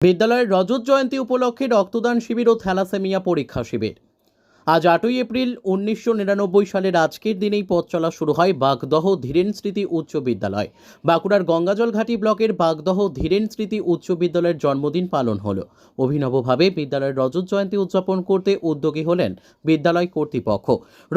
বিদ্যালয়ের রজত জয়ন্তী উপলক্ষে রক্তদান শিবির ও থ্যালাসেমিয়া পরীক্ষা শিবির। আজ আটই এপ্রিল উনিশশো নিরানব্বই সালের আজকের দিনেই পথ চলা শুরু হয় বাগদহ ধীরেন স্মৃতি উচ্চ বিদ্যালয়। বাঁকুড়ার গঙ্গাজল ঘাটি ব্লকের বাগদহ ধীরেন স্মৃতি উচ্চ বিদ্যালয়ের জন্মদিন পালন হলো। অভিনবভাবে বিদ্যালয়ের রজত জয়ন্তী উদযাপন করতে উদ্যোগী হলেন বিদ্যালয় কর্তৃপক্ষ।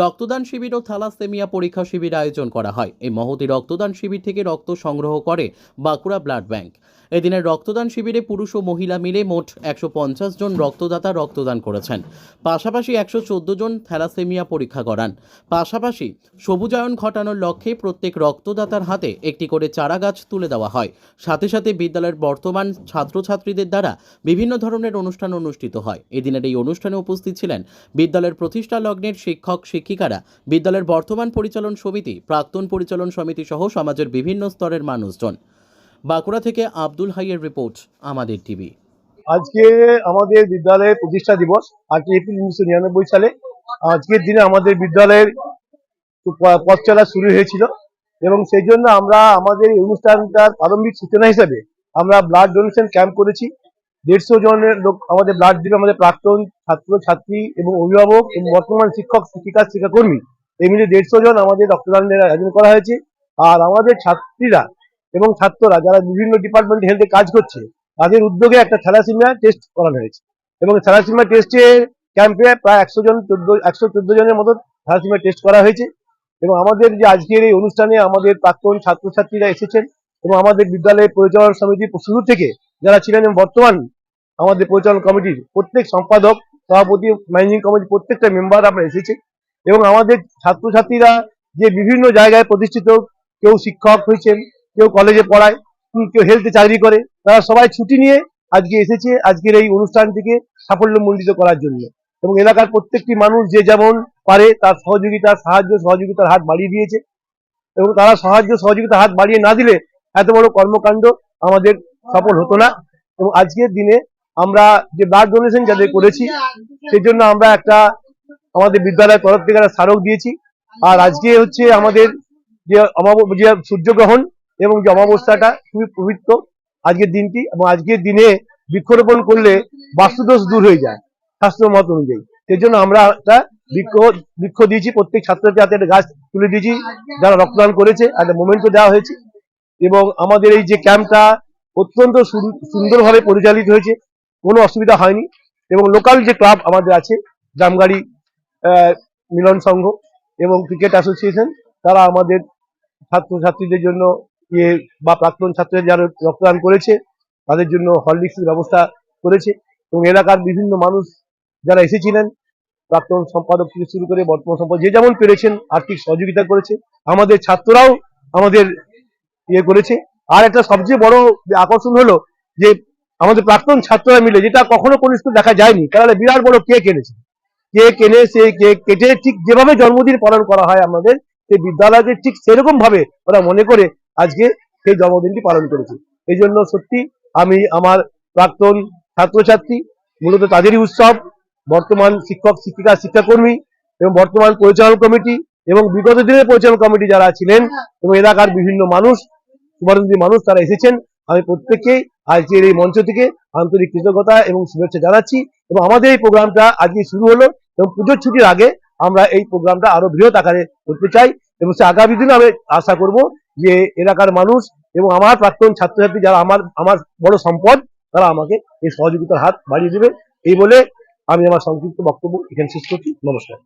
রক্তদান শিবির ও থ্যালাসেমিয়া পরীক্ষা শিবির আয়োজন করা হয়। এই মহতি রক্তদান শিবির থেকে রক্ত সংগ্রহ করে বাঁকুড়া ব্লাড ব্যাংক। এদিনের রক্তদান শিবিরে পুরুষ ও মহিলা মিলে মোট একশো পঞ্চাশ জন রক্তদাতা রক্তদান করেছেন। পাশাপাশি একশো চোদ্দ জন থ্যালাসেমিয়া পরীক্ষা করান। পাশাপাশি সবুজায়ন ঘটানোর লক্ষ্যে প্রত্যেক রক্তদাতার হাতে একটি করে চারা গাছ তুলে দেওয়া হয়। সাথে সাথে বিদ্যালয়ের বর্তমান ছাত্রছাত্রীদের দ্বারা বিভিন্ন ধরনের অনুষ্ঠান অনুষ্ঠিত হয়। এদিনের এই অনুষ্ঠানে উপস্থিত ছিলেন বিদ্যালয়ের প্রতিষ্ঠা লগ্নের শিক্ষক, শিক্ষিকারা, বিদ্যালয়ের বর্তমান পরিচালন সমিতি, প্রাক্তন পরিচালন সমিতি সহ সমাজের বিভিন্ন স্তরের মানুষজন। বাঁকুড়া থেকে আব্দুল হাইয়ের রিপোর্ট, আমাদের টিভি। আজকে আমাদের বিদ্যালয়ের প্রতিষ্ঠা দিবস, আজকে এপ্রিল উনিশশো নিরানব্বই সালে। আজকের দিনে আমাদের বিদ্যালয়ের পথ চলা শুরু হয়েছিল এবং সেই জন্য আমরা আমাদের এই অনুষ্ঠানটার প্রারম্ভিক সূচনা হিসেবে আমরা ব্লাড ডোনেশন ক্যাম্প করেছি। দেড়শো জনের লোক, আমাদের ব্লাড দিবে আমাদের প্রাক্তন ছাত্র, ছাত্রী এবং অভিভাবক এবং বর্তমান শিক্ষক, শিক্ষিকা, শিক্ষাকর্মী। এই মিলে দেড়শো জন আমাদের রক্তদানের আয়োজন করা হয়েছে। আর আমাদের ছাত্রীরা এবং ছাত্ররা যারা বিভিন্ন ডিপার্টমেন্ট হেলথে কাজ করছে তাদের উদ্যোগে একটা থ্যালাসিমিয়া টেস্ট করানো হয়েছে। এবং থ্যালাসিমিয়া টেস্টে ক্যাম্পে প্রায় একশো জন, চোদ্দ, একশো চোদ্দ জনের মতো থ্যালাসিমিয়া টেস্ট করা হয়েছে। এবং আমাদের যে আজকের এই অনুষ্ঠানে আমাদের প্রাক্তন ছাত্রছাত্রীরা এসেছেন এবং আমাদের বিদ্যালয়ের পরিচালনা সমিতির শুরু থেকে যারা ছিলেন এবং বর্তমান আমাদের পরিচালনা কমিটির প্রত্যেক সম্পাদক, সভাপতি ম্যানেজিং কমিটির প্রত্যেকটা মেম্বার আমরা এসেছে। এবং আমাদের ছাত্রছাত্রীরা যে বিভিন্ন জায়গায় প্রতিষ্ঠিত, কেউ শিক্ষক হয়েছেন, কেউ কলেজে পড়ায়, কেউ হেলথে চাকরি করে তারা সবাই ছুটি নিয়ে আজকে এসেছে আজকের এই অনুষ্ঠানটিকে সাফল্যমণ্ডিত করার জন্য। এবং এলাকার প্রত্যেকটি মানুষ যে যেমন পারে তার সহযোগিতা, সাহায্য, সহযোগিতার হাত বাড়িয়ে দিয়েছে। এবং তারা সাহায্য, সহযোগিতার হাত বাড়িয়ে না দিলে এত বড় কর্মকাণ্ড আমাদের সফল হতো না। এবং আজকের দিনে আমরা যে ব্লাড ডোনেশন যাদের করেছি সেই জন্য আমরা একটা আমাদের বিদ্যালয়ের তরফ থেকে একটা স্মারক দিয়েছি। আর আজকে হচ্ছে আমাদের যে অমাব- যে সূর্যগ্রহণ এবং যে অমাবস্যাটা খুবই পবিত্র। আজকের দিনটি এবং আজকের দিনে বৃক্ষরোপণ করলে বাস্তুদোষ দূর হয়ে যায় শাস্ত্র মত অনুযায়ী। সেই জন্য আমরা একটা বৃক্ষ বৃক্ষ দিয়েছি, প্রত্যেক ছাত্রছাত্রী হাতে একটা গাছ তুলে দিয়েছি, যারা রক্তদান করেছে, একটা মোমেন্টও দেওয়া হয়েছে। এবং আমাদের এই যে ক্যাম্পটা অত্যন্ত সুন- সুন্দরভাবে পরিচালিত হয়েছে, কোনো অসুবিধা হয়নি। এবং লোকাল যে ক্লাব আমাদের আছে, জামগাড়ি মিলন সংঘ এবং ক্রিকেট অ্যাসোসিয়েশন তারা আমাদের ছাত্রছাত্রীদের জন্য বা প্রাক্তন ছাত্রীরা যারা রক্তদান করেছে, তাদের জন্য হরলিক্সের ব্যবস্থা করেছে এবং এলাকার বিভিন্ন মানুষ যারা এসেছিলেন, প্রাক্তন সম্পাদক থেকে শুরু করে বর্তমান সম্পাদক যে যেমন পেরেছেন, আর্থিক সহযোগিতা করেছে, আমাদের ছাত্ররাও আমাদের ইয়ে করেছে। আর একটা সবচেয়ে বড় আকর্ষণ হলো যে আমাদের প্রাক্তন ছাত্ররা মিলে, যেটা কখনো কোনো স্কুল দেখা যায়নি তাহলে বিরাট বড় কেক এনেছে কেক এনে সেই কেক কেটে, ঠিক যেভাবে জন্মদিন পালন করা হয় আমাদের, সেই বিদ্যালয়কে ঠিক সেরকম ভাবে ওরা মনে করে আজকে সেই জন্মদিনটি পালন করেছে। এই জন্য সত্যি আমি আমার প্রাক্তন ছাত্রছাত্রী, মূলত তাদেরই উৎসব, বর্তমান শিক্ষক, শিক্ষিকা, শিক্ষাকর্মী এবং বর্তমান পরিচালন কমিটি এবং বিগত দিনের পরিচালন কমিটি যারা ছিলেন এবং এলাকার বিভিন্ন মানুষ শুভানন্দী মানুষ তারা এসেছেন, আমি প্রত্যেককে আজকের এই মঞ্চ থেকে আন্তরিক কৃতজ্ঞতা এবং শুভেচ্ছা জানাচ্ছি এবং আমাদের এই প্রোগ্রামটা আজকে শুরু হলো এবং পুজোর ছুটির আগে আমরা এই প্রোগ্রামটা আরও বৃহৎ আকারে করতে চাই এবং সে আগামী দিনে আমি আশা করব যে এলাকার মানুষ এবং আমার প্রাক্তন ছাত্রছাত্রী যারা আমার আমার বড় সম্পদ, তারা আমাকে এই সহযোগিতার হাত বাড়িয়ে দেবে। এই বলে আমি আমার সংক্ষিপ্ত বক্তব্য এখানে শেষ করছি। নমস্কার।